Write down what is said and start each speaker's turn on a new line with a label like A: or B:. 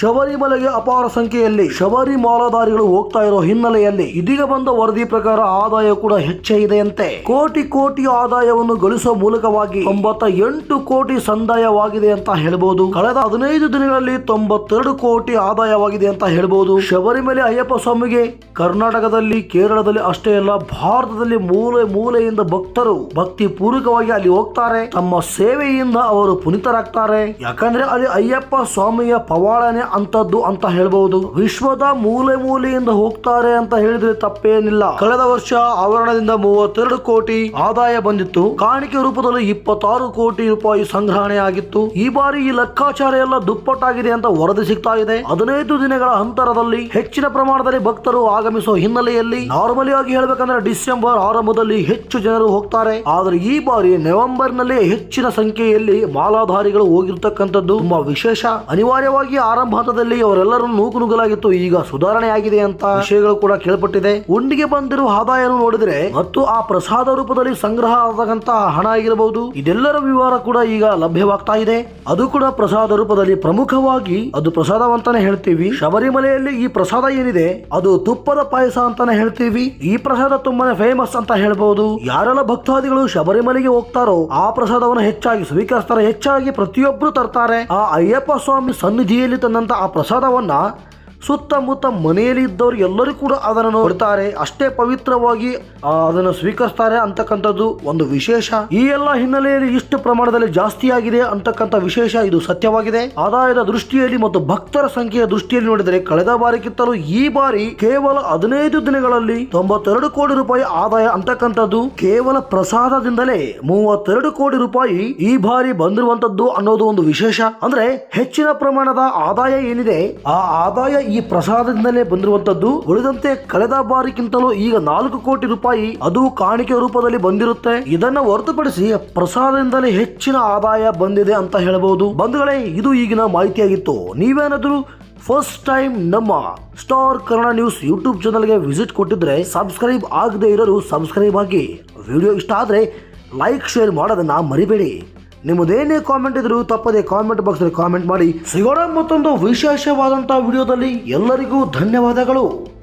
A: ಶಬರಿಮಲೆಗೆ ಅಪಾರ ಸಂಖ್ಯೆಯಲ್ಲಿ ಶಬರಿ ಮಾಲಾಧಾರಿಗಳು ಹೋಗ್ತಾ ಇರೋ ಹಿನ್ನೆಲೆಯಲ್ಲಿ ಇದೀಗ ಬಂದ ವರದಿ ಪ್ರಕಾರ ಆದಾಯ ಕೂಡ ಹೆಚ್ಚೇ ಇದೆಯಂತೆ. ಕೋಟಿ ಕೋಟಿ ಆದಾಯವನ್ನು ಗಳಿಸುವ ಮೂಲಕವಾಗಿ ತೊಂಬತ್ತ ಎಂಟು ಕೋಟಿ ಸಂದಾಯವಾಗಿದೆ ಅಂತ ಹೇಳಬಹುದು ಕಳೆದ ಹದಿನೈದು ದಿನಗಳಲ್ಲಿ ತೊಂಬತ್ತೆರಡು ಕೋಟಿ ಆದಾಯವಾಗಿದೆ ಅಂತ ಹೇಳಬಹುದು ಶಬರಿಮಲೆ ಅಯ್ಯಪ್ಪ ಸ್ವಾಮಿಗೆ ಕರ್ನಾಟಕದಲ್ಲಿ, ಕೇರಳದಲ್ಲಿ ಅಷ್ಟೇ ಅಲ್ಲ, ಭಾರತದಲ್ಲಿ ಮೂಲೆ ಮೂಲೆಯಿಂದ ಭಕ್ತರು ಭಕ್ತಿ ಪೂರ್ವಕವಾಗಿ ಅಲ್ಲಿ ಹೋಗ್ತಾರೆ. ತಮ್ಮ ಸೇವೆಯಿಂದ ಅವರು ಪುನೀತರಾಗ್ತಾರೆ. ಯಾಕಂದ್ರೆ ಅಲ್ಲಿ ಅಯ್ಯಪ್ಪ ಸ್ವಾಮಿಯ ಪವಾಡನೆ ಅಂತದ್ದು ಅಂತ ಹೇಳ್ಬಹುದು ವಿಶ್ವದ ಮೂಲೆ ಮೂಲೆಯಿಂದ ಹೋಗ್ತಾರೆ ಅಂತ ಹೇಳಿದ್ರೆ ತಪ್ಪೇನಿಲ್ಲ. ಕಳೆದ ವರ್ಷ ಆವರಣದಿಂದ ಮೂವತ್ತೆರಡು ಕೋಟಿ ಆದಾಯ ಬಂದಿತ್ತು. ಕಾಣಿಕೆ ರೂಪದಲ್ಲಿ ಇಪ್ಪತ್ತಾರು ಕೋಟಿ ರೂಪಾಯಿ ಸಂಗ್ರಹಣೆ ಆಗಿತ್ತು. ಈ ಬಾರಿ ಈ ಲೆಕ್ಕಾಚಾರ ಎಲ್ಲ ದುಪ್ಪಟ್ಟಾಗಿದೆ ಅಂತ ವರದಿ ಸಿಗ್ತಾ ಇದೆ. ಹದಿನೈದು ದಿನಗಳ ಅಂತರದಲ್ಲಿ ಹೆಚ್ಚಿನ ಪ್ರಮಾಣದಲ್ಲಿ ಭಕ್ತರು ಆಗಮಿಸುವ ಹಿನ್ನೆಲೆಯಲ್ಲಿ ನಾರ್ಮಲಿ ಆಗಿ ಹೇಳ್ಬೇಕಂದ್ರೆ ಡಿಸೆಂಬರ್ ಆರಂಭದಲ್ಲಿ ಹೆಚ್ಚು ಜನರು ಹೋಗ್ತಾರೆ. ಆದ್ರೆ ಈ ಬಾರಿ ನವೆಂಬರ್ ಹೆಚ್ಚಿನ ಸಂಖ್ಯೆಯಲ್ಲಿ ಮಾಲಾಧಾರಿಗಳು ಹೋಗಿರ್ತಕ್ಕಂಥದ್ದು ತುಂಬಾ ವಿಶೇಷ. ಅನಿವಾರ್ಯವಾಗಿ ಆರಂಭ ಹಂತದಲ್ಲಿ ಅವರೆಲ್ಲರೂ ನೂಕು ನುಗ್ಗಲಾಗಿತ್ತು ಈಗ ಸುಧಾರಣೆ ಆಗಿದೆ ಅಂತ ವಿಷಯಗಳು ಕೂಡ ಕೇಳ್ಪಟ್ಟಿದೆ. ಉಂಡಿಗೆ ಬಂದಿರುವ ಆದಾಯ ನೋಡಿದ್ರೆ ಮತ್ತು ಆ ಪ್ರಸಾದ ರೂಪದಲ್ಲಿ ಸಂಗ್ರಹ ಆದಂತಹ ಹಣ ಆಗಿರಬಹುದು. ಇದೆಲ್ಲರ ವಿವರ ಕೂಡ ಈಗ ಲಭ್ಯವಾಗ್ತಾ ಇದೆ. ಅದು ಕೂಡ ಪ್ರಸಾದ ರೂಪದಲ್ಲಿ ಪ್ರಮುಖವಾಗಿ ಅದು ಪ್ರಸಾದವಂತಾನೆ ಹೇಳ್ತೀವಿ. ಶಬರಿಮಲೆಯಲ್ಲಿ ಈ ಪ್ರಸಾದ ಏನಿದೆ? ಅದು ತುಪ್ಪದ ಪಾಯಸ ಅಂತಾನೆ ಹೇಳ್ತೀವಿ. ಈ ಪ್ರಸಾದ ತುಂಬಾನೇ ಫೇಮಸ್ ಅಂತ ಹೇಳ್ಬಹುದು ಯಾರೆಲ್ಲ ಭಕ್ತಾದಿಗಳು ಶಬರಿಮಲೆಗೆ ಹೋಗ್ತಾರೋ ಆ ಪ್ರಸಾದವನ್ನು ಹೆಚ್ಚಾಗಿ ಸ್ವೀಕರಿಸ್ತಾರೆ. ಹೆಚ್ಚಾಗಿ ಪ್ರತಿಯೊಬ್ಬರು ತರ್ತಾರೆ. ಆ ಅಯ್ಯಪ್ಪ ಸ್ವಾಮಿ ಸನ್ನಿಧಿಯಲ್ಲಿ ತಂದಂತ ಆ ಪ್ರಸಾದವನ್ನ ಸುತ್ತಮುತ್ತ ಮನೆಯಲ್ಲಿ ಇದ್ದವರು ಎಲ್ಲರೂ ಕೂಡ ಅದನ್ನು ನೋಡ್ತಾರೆ. ಅಷ್ಟೇ ಪವಿತ್ರವಾಗಿ ಅದನ್ನು ಸ್ವೀಕರಿಸ್ತಾರೆ ಅಂತಕ್ಕಂಥದ್ದು ಒಂದು ವಿಶೇಷ. ಈ ಎಲ್ಲ ಹಿನ್ನೆಲೆಯಲ್ಲಿ ಇಷ್ಟು ಪ್ರಮಾಣದಲ್ಲಿ ಜಾಸ್ತಿ ಆಗಿದೆ ಅಂತಕ್ಕಂಥ ವಿಶೇಷ ಇದು ಸತ್ಯವಾಗಿದೆ. ಆದಾಯದ ದೃಷ್ಟಿಯಲ್ಲಿ ಮತ್ತು ಭಕ್ತರ ಸಂಖ್ಯೆಯ ದೃಷ್ಟಿಯಲ್ಲಿ ನೋಡಿದರೆ ಕಳೆದ ಬಾರಿಗಿಂತಲೂ ಈ ಬಾರಿ ಕೇವಲ ಹದಿನೈದು ದಿನಗಳಲ್ಲಿ ತೊಂಬತ್ತೆರಡು ಕೋಟಿ ರೂಪಾಯಿ ಆದಾಯ ಅಂತಕ್ಕಂಥದ್ದು. ಕೇವಲ ಪ್ರಸಾದದಿಂದಲೇ ಮೂವತ್ತೆರಡು ಕೋಟಿ ರೂಪಾಯಿ ಈ ಬಾರಿ ಬಂದಿರುವಂತದ್ದು ಅನ್ನೋದು ಒಂದು ವಿಶೇಷ. ಅಂದ್ರೆ ಹೆಚ್ಚಿನ ಪ್ರಮಾಣದ ಆದಾಯ ಏನಿದೆ? ಆ ಆದಾಯ ಈ ಪ್ರಸಾದದಿಂದಲೇ ಬಂದಿರುವಂತದ್ದು ಉಳಿದಂತೆ ಕಳೆದ ಬಾರಿಗಿಂತಲೂ ಈಗ ನಾಲ್ಕು ಕೋಟಿ ರೂಪಾಯಿ ಅದು ಕಾಣಿಕೆ ರೂಪದಲ್ಲಿ ಬಂದಿರುತ್ತೆ. ಇದನ್ನ ಹೊರತುಪಡಿಸಿ ಪ್ರಸಾದದಿಂದಲೇ ಹೆಚ್ಚಿನ ಆದಾಯ ಬಂದಿದೆ ಅಂತ ಹೇಳಬಹುದು ಬಂಧುಗಳೇ, ಇದು ಈಗಿನ ಮಾಹಿತಿಯಾಗಿತ್ತು. ನೀವೇನಾದರೂ ಫಸ್ಟ್ ಟೈಮ್ ನಮ್ಮ ಸ್ಟಾರ್ ಕನ್ನಡ ನ್ಯೂಸ್ ಯೂಟ್ಯೂಬ್ ಚಾನಲ್ಗೆ ವಿಸಿಟ್ ಕೊಟ್ಟಿದ್ರೆ ಸಬ್ಸ್ಕ್ರೈಬ್ ಆಗದೆ ಇರೋರು ಸಬ್ಸ್ಕ್ರೈಬ್ ಆಗಿ. ವಿಡಿಯೋ ಇಷ್ಟ ಆದರೆ ಲೈಕ್, ಶೇರ್ ಮಾಡೋದನ್ನ ಮರಿಬೇಡಿ. ನಿಮ್ಮದೇನೇ ಕಾಮೆಂಟ್ ಇದ್ರು ತಪ್ಪದೆ ಕಾಮೆಂಟ್ ಬಾಕ್ಸಲ್ಲಿ ಕಾಮೆಂಟ್ ಮಾಡಿ. ಸಿಗೋಣ ಮತ್ತೊಂದು ವಿಶೇಷವಾದಂಥ ವಿಡಿಯೋದಲ್ಲಿ ಎಲ್ಲರಿಗೂ ಧನ್ಯವಾದಗಳು.